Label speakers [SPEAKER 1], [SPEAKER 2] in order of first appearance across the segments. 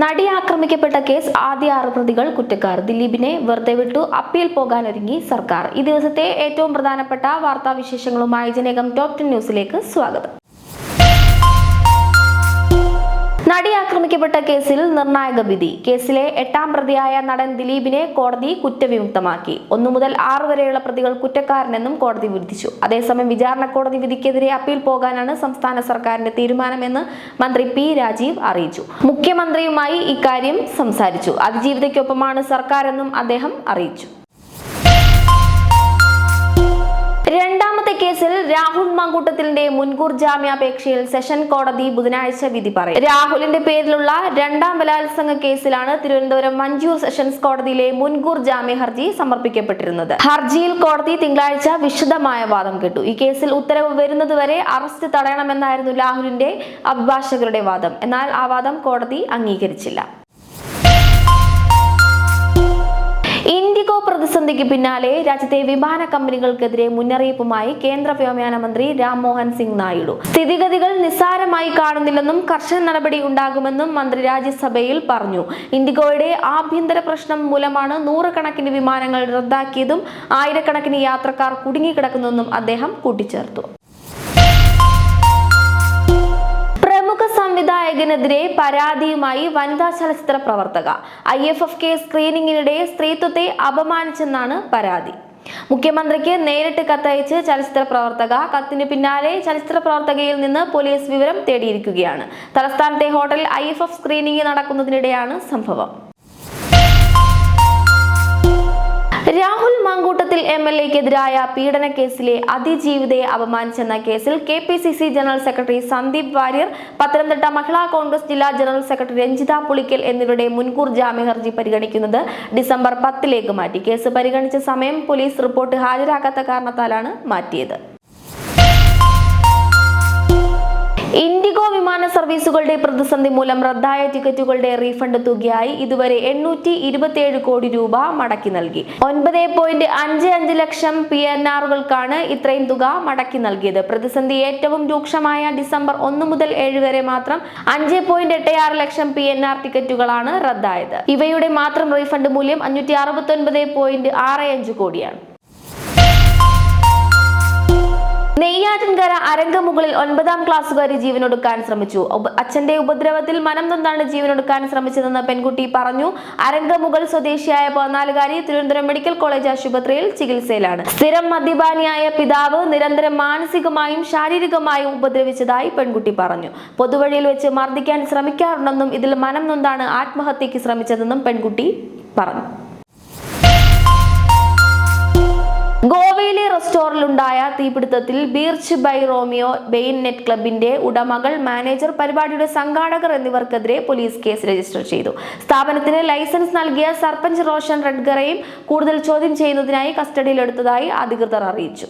[SPEAKER 1] നടി ആക്രമിക്കപ്പെട്ട കേസ് ആദ്യ ആറ് പ്രതികൾ കുറ്റക്കാർ. ദിലീപിനെ വെറുതെ വിട്ടു. അപ്പീൽ പോകാനൊരുങ്ങി സർക്കാർ. ഈ ദിവസത്തെ ഏറ്റവും പ്രധാനപ്പെട്ട വാർത്താവിശേഷങ്ങളുമായി ജനകം ടോപ് ടെൻ ന്യൂസിലേക്ക് സ്വാഗതം. നടി ആക്രമിക്കപ്പെട്ട കേസിൽ നിർണായക വിധി. കേസിലെ എട്ടാം പ്രതിയായ നടൻ ദിലീപിനെ കോടതി കുറ്റവിമുക്തമാക്കി. ഒന്നു മുതൽ ആറ് വരെയുള്ള പ്രതികൾ കുറ്റക്കാരനെന്നും കോടതി വിധിച്ചു. അതേസമയം വിചാരണ കോടതി വിധിക്കെതിരെ അപ്പീൽ പോകാനാണ് സംസ്ഥാന സർക്കാരിന്റെ തീരുമാനമെന്ന് മന്ത്രി പി രാജീവ് അറിയിച്ചു. മുഖ്യമന്ത്രിയുമായി ഇക്കാര്യം സംസാരിച്ചു. അതിജീവിതയ്ക്കൊപ്പമാണ് സർക്കാരെന്നും അദ്ദേഹം അറിയിച്ചു. കേസിൽ രാഹുൽ മങ്കൂട്ടത്തിന്റെ മുൻകൂർ ജാമ്യാപേക്ഷയിൽ സെഷൻ കോടതി ബുധനാഴ്ച വിധി പറയും. രാഹുലിന്റെ പേരിലുള്ള രണ്ടാം ബലാത്സംഗ കേസിലാണ് തിരുവനന്തപുരം മഞ്ചൂർ സെഷൻസ് കോടതിയിലെ മുൻകൂർ ജാമ്യ ഹർജി സമർപ്പിക്കപ്പെട്ടിരുന്നത്. ഹർജിയിൽ കോടതി തിങ്കളാഴ്ച വിശദമായ വാദം കേട്ടു. ഈ കേസിൽ ഉത്തരവ് വരുന്നതുവരെ അറസ്റ്റ് തടയണമെന്നായിരുന്നു രാഹുലിന്റെ അഭിഭാഷകരുടെ വാദം. എന്നാൽ ആ വാദം കോടതി അംഗീകരിച്ചില്ല. ഇൻഡിഗോ പ്രതിസന്ധിക്ക് പിന്നാലെ രാജ്യത്തെ വിമാന കമ്പനികൾക്കെതിരെ മുന്നറിയിപ്പുമായി കേന്ദ്ര വ്യോമയാന മന്ത്രി രാംമോഹൻ സിംഗ് നായിഡു. സ്ഥിതിഗതികൾ നിസ്സാരമായി കാണുന്നില്ലെന്നും കർശന നടപടി ഉണ്ടാകുമെന്നും മന്ത്രി രാജ്യസഭയിൽ പറഞ്ഞു. ഇൻഡിഗോയുടെ ആഭ്യന്തര പ്രശ്നം മൂലമാണ് നൂറുകണക്കിന് വിമാനങ്ങൾ റദ്ദാക്കിയതും ആയിരക്കണക്കിന് യാത്രക്കാർ കുടുങ്ങിക്കിടക്കുന്നതെന്നും അദ്ദേഹം കൂട്ടിച്ചേർത്തു. സംവിധായകനെതിരെ പരാതിയുമായി വനിതാ ചലച്ചിത്ര പ്രവർത്തക. ഐ എഫ് എഫ് കെ സ്ക്രീനിങ്ങിനിടെ സ്ത്രീത്വത്തെ അപമാനിച്ചെന്നാണ് പരാതി. മുഖ്യമന്ത്രിക്ക് നേരിട്ട് കത്തയച്ച് ചലച്ചിത്ര പ്രവർത്തക കത്തിന് പിന്നാലെ ചലച്ചിത്ര പ്രവർത്തകയിൽ നിന്ന് പോലീസ് വിവരം തേടിയിരിക്കുകയാണ്. തലസ്ഥാനത്തെ ഹോട്ടലിൽ ഐ എഫ് എഫ് സ്ക്രീനിംഗ് നടക്കുന്നതിനിടെയാണ് സംഭവം. രാഹുൽ മാങ്കൂട്ടത്തിൽ എം എൽ എക്കെതിരായ പീഡന കേസിലെ അതിജീവിതയെ അപമാനിച്ചെന്ന കേസിൽ K P C C general secretary Sandeep Warrier Pathanamthitta Mahila Congress ജില്ലാ ജനറൽ സെക്രട്ടറി രഞ്ജിത പുളിക്കൽ എന്നിവരുടെ മുൻകൂർ ജാമ്യ ഹർജി പരിഗണിക്കുന്നത് ഡിസംബർ പത്തിലേക്ക് മാറ്റി. കേസ് പരിഗണിച്ച സമയം പോലീസ് റിപ്പോർട്ട് ഹാജരാക്കാത്ത കാരണത്താലാണ് മാറ്റിയത്. സർവീസുകളുടെ പ്രതിസന്ധി മൂലം റദ്ദായ ടിക്കറ്റുകളുടെ റീഫണ്ട് തുകയായി ഇതുവരെ എണ്ണൂറ്റി ഇരുപത്തിയേഴ് കോടി രൂപ മടക്കി നൽകി. ഒൻപത് പോയിന്റ് അഞ്ച് അഞ്ച് ലക്ഷം പി എൻ ആറുകൾക്കാണ് ഇത്രയും തുക മടക്കി നൽകിയത്. പ്രതിസന്ധി ഏറ്റവും രൂക്ഷമായ ഡിസംബർ ഒന്ന് മുതൽ ഏഴ് വരെ മാത്രം അഞ്ച് പോയിന്റ് എട്ട് ആറ് ലക്ഷം പി എൻ ആർ ടിക്കറ്റുകളാണ് റദ്ദായത്. ഇവയുടെ മാത്രം റീഫണ്ട് മൂല്യം അഞ്ഞൂറ്റി അറുപത്തി ഒൻപത് പോയിന്റ് ആറ് അഞ്ച് കോടിയാണ്. നെയ്യാറ്റിൻകര അരങ്കമുകളിൽ ഒൻപതാം ക്ലാസ്സുകാരി ജീവനൊടുക്കാൻ ശ്രമിച്ചു. അച്ഛന്റെ ഉപദ്രവത്തിൽ മനം നൊന്താണ് ജീവനൊടുക്കാൻ ശ്രമിച്ചതെന്ന് പെൺകുട്ടി പറഞ്ഞു. അരങ്കമുകൾ സ്വദേശിയായ പതിനാലുകാരി തിരുവനന്തപുരം മെഡിക്കൽ കോളേജ് ആശുപത്രിയിൽ ചികിത്സയിലാണ്. സ്ഥിരം മദ്യപാനിയായ പിതാവ് നിരന്തരം മാനസികമായും ശാരീരികമായും ഉപദ്രവിച്ചതായി പെൺകുട്ടി പറഞ്ഞു. പൊതുവഴിയിൽ വെച്ച് മർദ്ദിക്കാൻ ശ്രമിക്കാറുണ്ടെന്നും ഇതിൽ മനം നൊന്താണ് ആത്മഹത്യക്ക് ശ്രമിച്ചതെന്നും പെൺകുട്ടി പറഞ്ഞു. ഗോവയിലെ റെസ്റ്റോറന്റിലുണ്ടായ തീപിടുത്തത്തിൽ Birch by Romeo Lane night ക്ലബിന്റെ ഉടമകൾ മാനേജർ പരിപാടിയുടെ സംഘാടകർ എന്നിവർക്കെതിരെ പോലീസ് കേസ് രജിസ്റ്റർ ചെയ്തു. സ്ഥാപനത്തിന് ലൈസൻസ് നൽകിയ സർപഞ്ച് റോഷൻ റെഡ്ഗറെയും കൂടുതൽ ചോദ്യം ചെയ്യുന്നതിനായി കസ്റ്റഡിയിലെടുത്തതായി അധികൃതർ അറിയിച്ചു.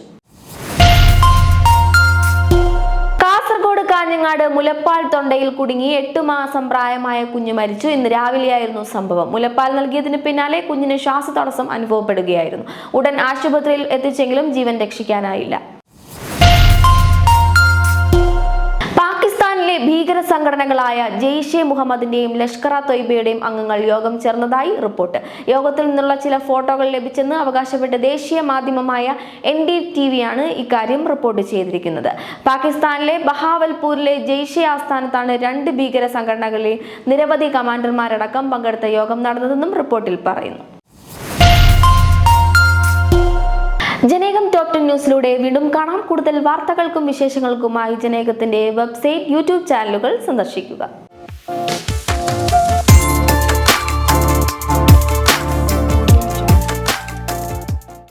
[SPEAKER 1] കാഞ്ഞങ്ങാട് മുലപ്പാൽ തൊണ്ടയിൽ കുടുങ്ങി എട്ട് മാസം പ്രായമായ കുഞ്ഞ് മരിച്ചു. ഇന്ന് രാവിലെയായിരുന്നു സംഭവം. മുലപ്പാൽ നൽകിയതിന് പിന്നാലെ കുഞ്ഞിന് ശ്വാസതടസ്സം അനുഭവപ്പെടുകയായിരുന്നു. ഉടൻ ആശുപത്രിയിൽ എത്തിച്ചെങ്കിലും ജീവൻ രക്ഷിക്കാനായില്ല. സംഘടനകളായ ജെയ്ഷെ മുഹമ്മദിന്റെയും ലഷ്കർ തൊയ്ബയുടെയും അംഗങ്ങൾ യോഗം ചേർന്നതായി റിപ്പോർട്ട്. യോഗത്തിൽ നിന്നുള്ള ചില ഫോട്ടോകൾ ലഭിച്ചെന്ന് അവകാശപ്പെട്ട ദേശീയ മാധ്യമമായ എൻ ഡി ടി വിയാണ് ഇക്കാര്യം റിപ്പോർട്ട് ചെയ്തിരിക്കുന്നത്. പാകിസ്ഥാനിലെ ബഹാവൽപൂരിലെ ജെയ്ഷെ ആസ്ഥാനത്താണ് രണ്ട് ഭീകര സംഘടനകളിൽ നിരവധി കമാൻഡർമാരടക്കം പങ്കെടുത്ത യോഗം നടന്നതെന്നും റിപ്പോർട്ടിൽ പറയുന്നു. ജനേകം ടോപ് ടെൻ ന്യൂസിലൂടെ വീണ്ടും കാണാം. കൂടുതൽ വാർത്തകൾക്കും വിശേഷങ്ങൾക്കുമായി ജനേകത്തിന്റെ വെബ്സൈറ്റ് യൂട്യൂബ് ചാനലുകൾ സന്ദർശിക്കുക.